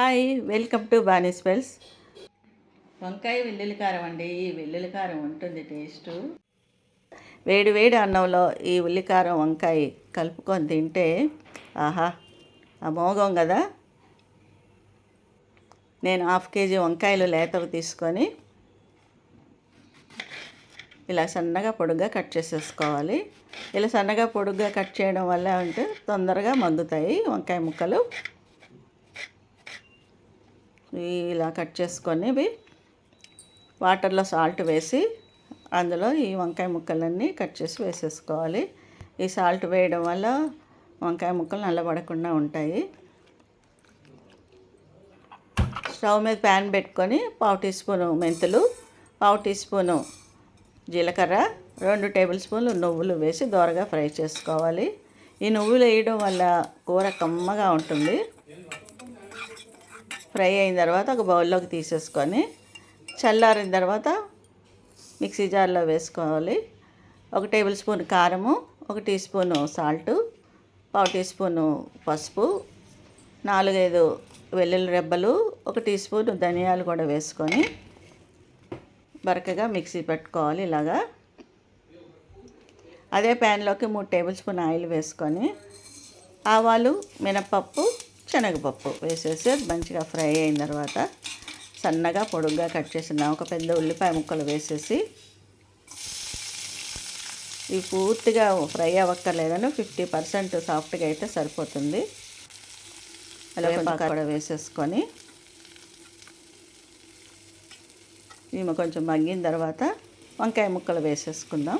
Hi welcome to Bani spells వంకాయ వెల్లుల్లి కారం అండి. ఈ వెల్లుల్లి కారం ఉంటుంది టేస్ట్. వేడి వేడి అన్నంలో ఈ ఉల్లికారం వంకాయ కలుపుకొని తింటే ఆహా అమోఘం కదా. నేను హాఫ్ కేజీ వంకాయలు లేతవి తీసుకొని ఇలా సన్నగా పొడుగ్గా కట్ చేసేసుకోవాలి. ఇలా సన్నగా పొడుగ్గా కట్ చేయడం వల్ల అంటే తొందరగా మగ్గుతాయి వంకాయ ముక్కలు. ఇలా కట్ చేసుకొని ఇవి వాటర్లో సాల్ట్ వేసి అందులో ఈ వంకాయ ముక్కలన్నీ కట్ చేసి వేసేసుకోవాలి. ఈ సాల్ట్ వేయడం వల్ల వంకాయ ముక్కలు నల్లబడకుండా ఉంటాయి. స్టవ్ మీద ప్యాన్ పెట్టుకొని పావు టీ స్పూను మెంతులు పావు టీ స్పూను జీలకర్ర రెండు టేబుల్ స్పూన్లు నువ్వులు వేసి దోరగా ఫ్రై చేసుకోవాలి. ఈ నువ్వులు వేయడం వల్ల కూర కమ్మగా ఉంటుంది. ఫ్రై అయిన తర్వాత ఒక బౌల్లోకి తీసేసుకొని చల్లారిన తర్వాత మిక్సీ జార్లో వేసుకోవాలి. ఒక టేబుల్ స్పూన్ కారము ఒక టీ స్పూను సాల్టు పావు టీ స్పూను పసుపు నాలుగైదు వెల్లుల్లి రెబ్బలు ఒక టీ స్పూన్ ధనియాలు కూడా వేసుకొని బరకగా మిక్సీ పెట్టుకోవాలి ఇలాగా. అదే ప్యాన్లోకి మూడు టేబుల్ స్పూన్ ఆయిల్ వేసుకొని ఆవాలు మినపప్పు శనగపప్పు వేసేసి మంచిగా ఫ్రై అయిన తర్వాత సన్నగా పొడుగ్గా కట్ చేసిన ఒక పెద్ద ఉల్లిపాయ ముక్కలు వేసేసి ఇవి పూర్తిగా ఫ్రై అవ్వక్కర్లేదని ఫిఫ్టీ పర్సెంట్ సాఫ్ట్గా అయితే సరిపోతుంది. అలా కూడా వేసేసుకొని ఇవి కొంచెం మగ్గిన తర్వాత వంకాయ ముక్కలు వేసేసుకుందాం.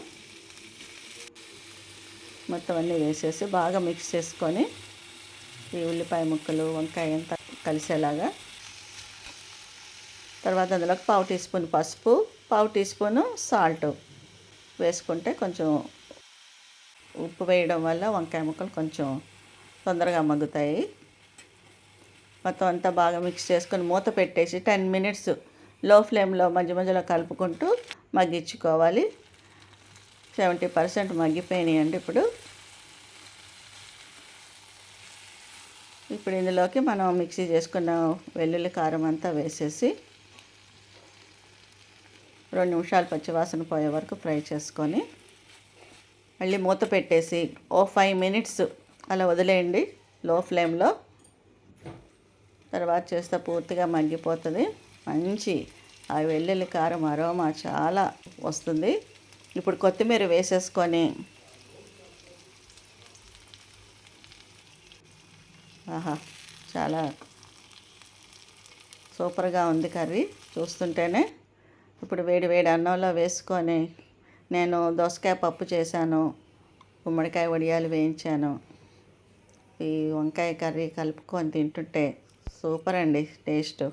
మొత్తం అన్నీ వేసేసి బాగా మిక్స్ చేసుకొని ఈ ఉల్లిపాయ ముక్కలు వంకాయ అంతా కలిసేలాగా. తర్వాత అందులోకి పావు టీ స్పూన్ పసుపు పావు టీ స్పూను సాల్ట్ వేసుకుంటే కొంచెం ఉప్పు వేయడం వల్ల వంకాయ ముక్కలు కొంచెం తొందరగా మగ్గుతాయి. మొత్తం అంతా బాగా మిక్స్ చేసుకొని మూత పెట్టేసి టెన్ మినిట్స్లో ఫ్లేమ్లో మధ్య మధ్యలో కలుపుకుంటూ మగ్గించుకోవాలి. సెవెంటీ పర్సెంట్ మగ్గిపోయినాయండి ఇప్పుడు. ఇప్పుడు ఇందులోకి మనం మిక్సీ చేసుకున్న వెల్లుల్లి కారం అంతా వేసేసి రెండు నిమిషాలు పచ్చివాసన పోయే వరకు ఫ్రై చేసుకొని మళ్ళీ మూత పెట్టేసి ఓ ఫైవ్ మినిట్స్ అలా వదిలేయండి లో ఫ్లేమ్లో. తర్వాత చేస్తే పూర్తిగా మగ్గిపోతుంది. మంచి ఆ వెల్లుల్లి కారం అరోమా చాలా వస్తుంది. ఇప్పుడు కొత్తిమీర వేసేసుకొని ఆహా చాలా సూపర్గా ఉంది కర్రీ. చూస్తుంటేనే ఇప్పుడు వేడి వేడి అన్నంలో వేసుకొని నేను దోసకాయ పప్పు చేశాను గుమ్మడికాయ వడియాలు వేయించాను. ఈ వంకాయ కర్రీ కలుపుకొని తింటుంటే సూపర్ అండి టేస్ట్.